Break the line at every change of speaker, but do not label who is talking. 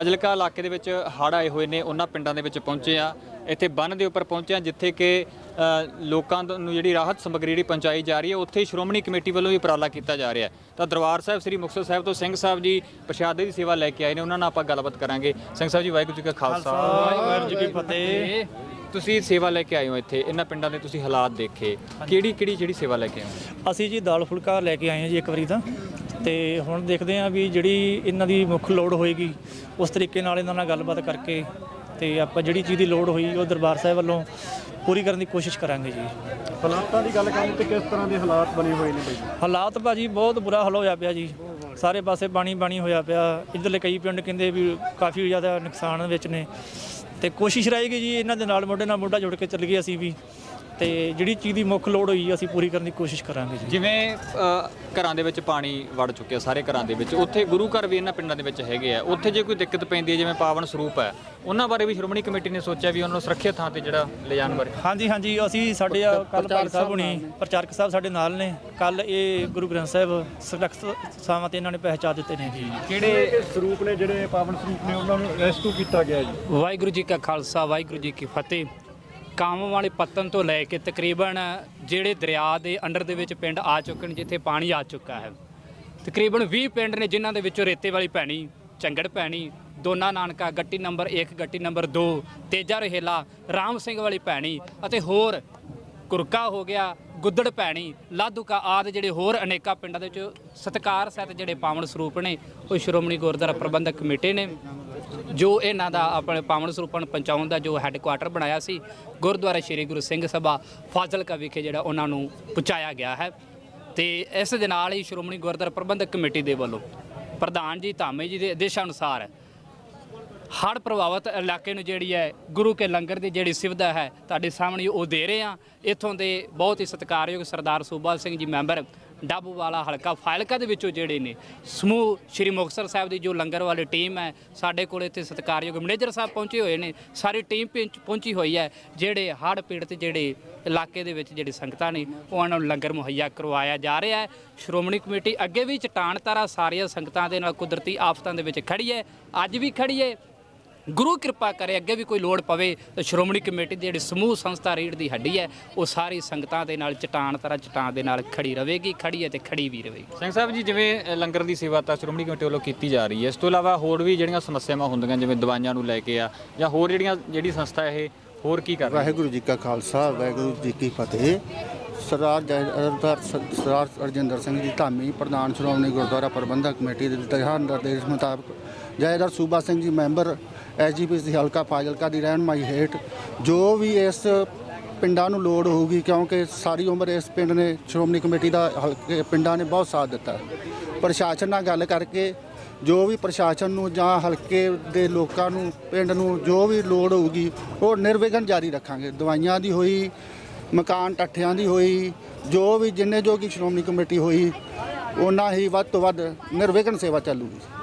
ਫਾਜ਼ਿਲਕਾ ਇਲਾਕੇ ਦੇ ਵਿੱਚ ਹੜ੍ਹ ਆਏ ਹੋਏ ਨੇ ਉਹਨਾਂ ਪਿੰਡਾਂ ਦੇ ਵਿੱਚ ਪਹੁੰਚੇ ਆ ਇੱਥੇ ਬੰਨ ਦੇ ਉੱਪਰ ਪਹੁੰਚੇ ਆ ਜਿੱਥੇ ਕਿ ਲੋਕਾਂ ਨੂੰ ਜਿਹੜੀ ਰਾਹਤ ਸਮੱਗਰੀ ਜਿਹੜੀ ਪਹੁੰਚਾਈ ਜਾ ਰਹੀ ਹੈ ਉੱਥੇ ਸ਼੍ਰੋਮਣੀ ਕਮੇਟੀ ਵੱਲੋਂ ਵੀ ਉਪਰਾਲਾ ਕੀਤਾ ਜਾ ਰਿਹਾ ਹੈ। ਤਾਂ ਦਰਬਾਰ ਸਾਹਿਬ ਸ੍ਰੀ ਮੁਕਤਸਰ ਸਾਹਿਬ ਤੋਂ ਸਿੰਘ ਸਾਹਿਬ ਜੀ ਪ੍ਰਸ਼ਾਦੇ ਦੀ ਸੇਵਾ ਲੈ ਕੇ ਆਏ ਨੇ ਉਹਨਾਂ ਨਾਲ ਆਪਾਂ ਗੱਲਬਾਤ ਕਰਾਂਗੇ। ਸਿੰਘ ਸਾਹਿਬ ਜੀ ਵਾਹਿਗੁਰੂ ਜੀ ਕਾ ਖਾਲਸਾ।
ਵਾਹਿਗੁਰੂ ਜੀ ਕੀ ਫਤਿਹ।
ਤੁਸੀਂ ਸੇਵਾ ਲੈ ਕੇ ਆਏ ਹੋ ਇੱਥੇ ਇਹਨਾਂ ਪਿੰਡਾਂ ਦੇ ਤੁਸੀਂ ਹਾਲਾਤ ਦੇਖੇ। ਕਿਹੜੀ ਕਿਹੜੀ ਜਿਹੜੀ ਸੇਵਾ ਲੈ ਕੇ ਆਏ ਹੋ?
ਅਸੀਂ ਜੀ ਦਾਲ ਫੁਲਕਾ ਲੈ ਕੇ ਆਏ ਹਾਂ ਜੀ ਇੱਕ ਵਾਰੀ ਤਾਂ। ਤੇ ਹੁਣ ਦੇਖਦੇ ਹਾਂ ਵੀ ਜਿਹੜੀ ਇਹਨਾਂ ਦੀ ਮੁੱਖ ਲੋੜ ਹੋਏਗੀ ਉਸ ਤਰੀਕੇ ਨਾਲ ਇਹਨਾਂ ਨਾਲ ਗੱਲਬਾਤ ਕਰਕੇ ਤੇ ਆਪਾਂ ਜਿਹੜੀ ਚੀਜ਼ ਦੀ ਲੋੜ ਹੋਈ ਉਹ ਦਰਬਾਰ ਸਾਹਿਬ ਵੱਲੋਂ ਪੂਰੀ ਕਰਨ ਦੀ ਕੋਸ਼ਿਸ਼ ਕਰਾਂਗੇ ਜੀ।
ਹਾਲਾਤਾਂ ਦੀ ਗੱਲ ਕਰੀਏ ਤੇ ਕਿਸ ਤਰ੍ਹਾਂ ਦੇ ਹਾਲਾਤ ਬਣੇ ਹੋਏ ਨੇ ਬਈ?
ਹਾਲਾਤ ਭਾਜੀ ਬਹੁਤ ਬੁਰਾ ਹਾਲ ਹੋਇਆ ਪਿਆ ਜੀ। ਸਾਰੇ ਪਾਸੇ ਪਾਣੀ ਪਾਣੀ ਹੋਇਆ ਪਿਆ। ਇੱਧਰਲੇ ਕਈ ਪਿੰਡ ਕਹਿੰਦੇ ਵੀ ਕਾਫੀ ਜ਼ਿਆਦਾ ਨੁਕਸਾਨ ਵਿੱਚ ਨੇ। ਤੇ ਕੋਸ਼ਿਸ਼ ਰਹੇਗੀ ਜੀ ਇਹਨਾਂ ਦੇ ਨਾਲ ਮੋਢੇ ਨਾਲ ਮੋਢਾ ਜੋੜ ਕੇ ਚੱਲੀਏ ਅਸੀਂ ਵੀ। ਤੇ ਜਿਹੜੀ ਚੀਜ਼ ਦੀ ਮੁੱਖ ਲੋੜ ਹੋਈ ਅਸੀਂ ਪੂਰੀ ਕਰਨ ਦੀ ਕੋਸ਼ਿਸ਼ ਕਰਾਂਗੇ ਜੀ।
ਜਿਵੇਂ ਅ, ਘਰਾਂ ਦੇ ਵਿੱਚ ਪਾਣੀ ਵੜ ਚੁੱਕਿਆ ਸਾਰੇ ਘਰਾਂ ਦੇ ਵਿੱਚ। ਉੱਥੇ ਗੁਰੂ ਘਰ ਵੀ ਇਹਨਾਂ ਪਿੰਡਾਂ ਦੇ ਵਿੱਚ ਹੈਗੇ ਆ। ਉੱਥੇ ਜੇ ਕੋਈ ਦਿੱਕਤ ਪੈਂਦੀ ਹੈ ਜਿਵੇਂ ਪਾਵਨ ਸਰੂਪ ਹੈ ਉਹਨਾਂ ਬਾਰੇ ਵੀ ਸ਼੍ਰੋਮਣੀ ਕਮੇਟੀ ਨੇ ਸੋਚਿਆ ਵੀ ਉਹਨਾਂ ਨੂੰ ਸੁਰੱਖਿਅਤ ਥਾਂ ਤੇ ਜਿਹੜਾ ਲਿਜਾਣ ਬਾਰੇ।
ਹਾਂਜੀ ਹਾਂਜੀ ਅਸੀਂ ਸਾਡੇ ਕੱਲ ਭਾਈ ਸਾਹਿਬ ਹੁਣੀ ਪ੍ਰਚਾਰਕ ਸਾਹਿਬ ਸਾਡੇ ਨਾਲ ਨੇ। ਕੱਲ ਇਹ ਗੁਰੂ ਗ੍ਰੰਥ ਸਾਹਿਬ ਸੁਰੱਖਿਅਤ ਥਾਵਾਂ ਤੇ ਇਹਨਾਂ ਨੇ ਪਹਿਚਾਨ ਦਿੱਤੇ ਨੇ ਜੀ।
ਕਿਹੜੇ ਸਰੂਪ ਨੇ ਜਿਹੜੇ ਪਾਵਨ ਸਰੂਪ ਨੇ ਉਹਨਾਂ ਨੂੰ ਰੈਸਟੂ ਕੀਤਾ ਗਿਆ ਜੀ?
ਵਾਹਿਗੁਰੂ ਜੀ ਕਾ ਖਾਲਸਾ ਵਾਹਿਗੁਰੂ ਜੀ ਕੀ ਫਤਿਹ। ਕਾਮ ਵਾਲੇ ਪੱਤਨ ਤੋਂ ਲੈ ਕੇ ਤਕਰੀਬਨ ਜਿਹੜੇ ਦਰਿਆ ਦੇ ਅੰਡਰ ਦੇ ਵਿੱਚ ਪਿੰਡ ਆ ਚੁੱਕੇ ਨੇ, ਜਿੱਥੇ ਪਾਣੀ ਆ ਚੁੱਕਾ ਹੈ। ਤਕਰੀਬਨ 20 ਪਿੰਡ ਨੇ ਜਿਨ੍ਹਾਂ ਦੇ ਵਿੱਚੋਂ ਰੇਤੇ ਵਾਲੀ ਪੈਣੀ ਚੰਗੜ ਪੈਣੀ, ਦੋਨਾ ਨਾਨਕਾ ਗੱਟੀ ਨੰਬਰ 1 ਗੱਟੀ ਨੰਬਰ 2 ਤੇਜਾ ਰਹੇਲਾ, ਰਾਮ ਸਿੰਘ ਵਾਲੀ ਪੈਣੀ ਅਤੇ ਹੋਰ ਕੁਰਕਾ ਹੋ ਗਿਆ, ਗੁੱਦੜ ਪੈਣੀ, ਲਾਧੂਕਾ ਆਦ ਜਿਹੜੇ ਹੋਰ ਅਨੇਕਾਂ ਪਿੰਡਾਂ ਦੇ ਵਿੱਚ ਸਤਕਾਰ ਸਹਿਤ ਜਿਹੜੇ ਪਾਵਨ ਸਰੂਪ ਨੇ, ਉਹ ਸ਼੍ਰੋਮਣੀ ਗੁਰਦੁਆਰਾ ਪ੍ਰਬੰਧਕ ਕਮੇਟੀ ਨੇ ਜੋ ਇਹਨਾਂ ਦਾ ਆਪਣੇ ਪਾਵਨ ਸਰੂਪਾਂ ਨੂੰ ਪਹੁੰਚਾਉਣ ਦਾ ਜੋ ਹੈੱਡਕੁਆਟਰ ਬਣਾਇਆ ਸੀ, ਗੁਰਦੁਆਰਾ ਸ਼੍ਰੀ ਗੁਰੂ ਸਿੰਘ ਸਭਾ, ਫਾਜ਼ਿਲਕਾ ਵਿਖੇ ਜਿਹੜਾ ਉਹਨਾਂ ਨੂੰ ਪਹੁੰਚਾਇਆ ਗਿਆ ਹੈ। ਤੇ ਇਸ ਦੇ ਨਾਲ ਹੀ ਸ਼੍ਰੋਮਣੀ ਗੁਰਦੁਆਰਾ ਪ੍ਰਬੰਧਕ ਕਮੇਟੀ ਦੇ ਵੱਲੋਂ ਪ੍ਰਧਾਨ ਜੀ, ਧਾਮੇ ਜੀ ਦੇ ਆਦੇਸ਼ਾਂ ਅਨੁਸਾਰ ਹੜ੍ਹ ਪ੍ਰਭਾਵਿਤ ਇਲਾਕੇ ਨੂੰ ਜਿਹੜੀ ਹੈ, ਗੁਰੂ ਕੇ ਲੰਗਰ ਦੀ ਜਿਹੜੀ ਸੁਵਿਧਾ ਹੈ, ਤੁਹਾਡੇ ਸਾਹਮਣੇ ਉਹ ਦੇ ਰਹੇ ਆ ਇੱਥੋਂ ਦੇ ਬਹੁਤ ਹੀ ਸਤਿਕਾਰਯੋਗ ਸਰਦਾਰ ਸੂਬਾ ਸਿੰਘ ਜੀ ਮੈਂਬਰ ਡੱਬ ਵਾਲਾ ਹਲਕਾ ਫਾਇਲਕਾ ਦੇ ਵਿੱਚੋਂ ਜਿਹੜੇ ਨੇ, ਸਮੂਹ ਸ਼੍ਰੀ ਮੁਕਤਸਰ ਸਾਹਿਬ ਦੀ ਜੋ ਲੰਗਰ ਵਾਲੀ ਟੀਮ ਹੈ, ਸਾਡੇ ਕੋਲ ਇੱਥੇ ਸਤਿਕਾਰਯੋਗ ਮੈਨੇਜਰ ਸਾਹਿਬ ਪਹੁੰਚੇ ਹੋਏ ਨੇ, ਸਾਰੀ ਟੀਮ ਪਹੁੰਚ- ਪਹੁੰਚੀ ਹੋਈ ਹੈ, ਜਿਹੜੇ ਹੜ੍ਹ ਪੀੜਤ ਜਿਹੜੇ ਇਲਾਕੇ ਦੇ ਵਿੱਚ ਜਿਹੜੇ ਸੰਗਤਾਂ ਨੇ ਉਹਨਾਂ ਨੂੰ ਲੰਗਰ ਮੁਹੱਈਆ ਕਰਵਾਇਆ ਜਾ ਰਿਹਾ ਹੈ। ਸ਼੍ਰੋਮਣੀ ਕਮੇਟੀ ਅੱਗੇ ਵੀ ਚਟਾਨ ਤਾਰਾ ਸਾਰੀਆਂ ਸੰਗਤਾਂ ਦੇ ਨਾਲ ਕੁਦਰਤੀ ਆਫਤਾਂ ਦੇ ਵਿੱਚ ਖੜੀ ਹੈ, ਅੱਜ ਵੀ ਖੜੀ ਹੈ। ਗੁਰੂ ਕਿਰਪਾ ਕਰੇ ਅੱਗੇ ਵੀ ਕੋਈ ਲੋੜ ਪਵੇ ਤਾਂ ਸ਼੍ਰੋਮਣੀ ਕਮੇਟੀ ਦੀ ਜਿਹੜੀ ਸਮੂਹ ਸੰਸਥਾ ਰੀੜ ਦੀ ਹੱਡੀ ਹੈ ਉਹ ਸਾਰੀ ਸੰਗਤਾਂ ਦੇ ਨਾਲ ਚਟਾਨ ਤਰ੍ਹਾਂ ਚਟਾਨ ਦੇ ਨਾਲ ਖੜੀ ਰਹੇਗੀ ਖੜੀ ਹੈ ਤੇ ਖੜੀ ਵੀ ਰਹੇਗੀ।
ਸਿੰਘ ਸਾਹਿਬ ਜੀ ਜਿਵੇਂ ਲੰਗਰ ਦੀ ਸੇਵਾ ਤਾਂ ਸ਼੍ਰੋਮਣੀ ਕਮੇਟੀ ਵੱਲੋਂ ਕੀਤੀ ਜਾ ਰਹੀ ਹੈ ਇਸ ਤੋਂ ਇਲਾਵਾ ਹੋਰ ਵੀ ਜਿਹੜੀਆਂ ਸਮੱਸਿਆਵਾਂ ਹੁੰਦੀਆਂ ਜਿਵੇਂ ਦਵਾਈਆਂ ਨੂੰ ਲੈ ਕੇ ਆ ਜਾਂ ਹੋਰ ਜਿਹੜੀਆਂ ਜਿਹੜੀ ਸੰਸਥਾ ਇਹ ਹੋਰ ਕੀ ਕਰ ਰਹੀ ਹੈ?
ਵਾਹਿਗੁਰੂ ਜੀ ਕਾ ਖਾਲਸਾ ਵਾਹਿਗੁਰੂ ਜੀ ਕੀ ਫਤਿਹ। ਸਰਦਾਰ ਜੈ ਸਰਦਾਰ ਅਰਜਿੰਦਰ ਸਿੰਘ ਜੀ ਧਾਮੀ ਪ੍ਰਧਾਨ ਸ਼੍ਰੋਮਣੀ ਗੁਰਦੁਆਰਾ ਪ੍ਰਬੰਧਕ ਕਮੇਟੀ ਦੇ ਦਿਸ਼ਾ ਨਿਰਦੇਸ਼ ਮੁਤਾਬਕ ਜੈਦਰ ਸੂਬਾ ਸਿੰਘ ਜੀ ਮੈਂਬਰ ਐਸਜੀਪੀਸੀ ਹਲਕਾ ਫਾਜ਼ਿਲਕਾ ਦੀ ਰਹਿਨਮਾਈ ਹੇਠ ਜੋ ਵੀ ਇਸ ਪਿੰਡਾਂ ਨੂੰ ਲੋੜ ਹੋਊਗੀ ਕਿਉਂਕਿ ਸਾਰੀ ਉਮਰ ਇਸ ਪਿੰਡ ਨੇ ਸ਼੍ਰੋਮਣੀ ਕਮੇਟੀ ਦਾ ਹਲਕੇ ਪਿੰਡਾਂ ਨੇ ਬਹੁਤ ਸਾਥ ਦਿੱਤਾ। ਪ੍ਰਸ਼ਾਸਨ ਨਾਲ ਗੱਲ ਕਰਕੇ ਜੋ ਵੀ ਪ੍ਰਸ਼ਾਸਨ ਨੂੰ ਜਾਂ ਹਲਕੇ ਦੇ ਲੋਕਾਂ ਨੂੰ ਪਿੰਡ ਨੂੰ ਜੋ ਵੀ ਲੋੜ ਹੋਊਗੀ ਉਹ ਨਿਰਵਿਘਨ ਜਾਰੀ ਰੱਖਾਂਗੇ। ਦਵਾਈਆਂ ਦੀ ਹੋਈ ਮਕਾਨ ਟੱਠਿਆਂ ਦੀ ਹੋਈ, ਜੋ ਵੀ ਜਿੰਨੇ ਜੋ ਕਿ ਸ਼੍ਰੋਮਣੀ ਕਮੇਟੀ ਹੋਈ, ਉਹਨਾਂ ਹੀ ਵੱਧ ਤੋਂ ਵੱਧ ਨਿਰਵਿਘਨ ਸੇਵਾ ਚੱਲੂਗੀ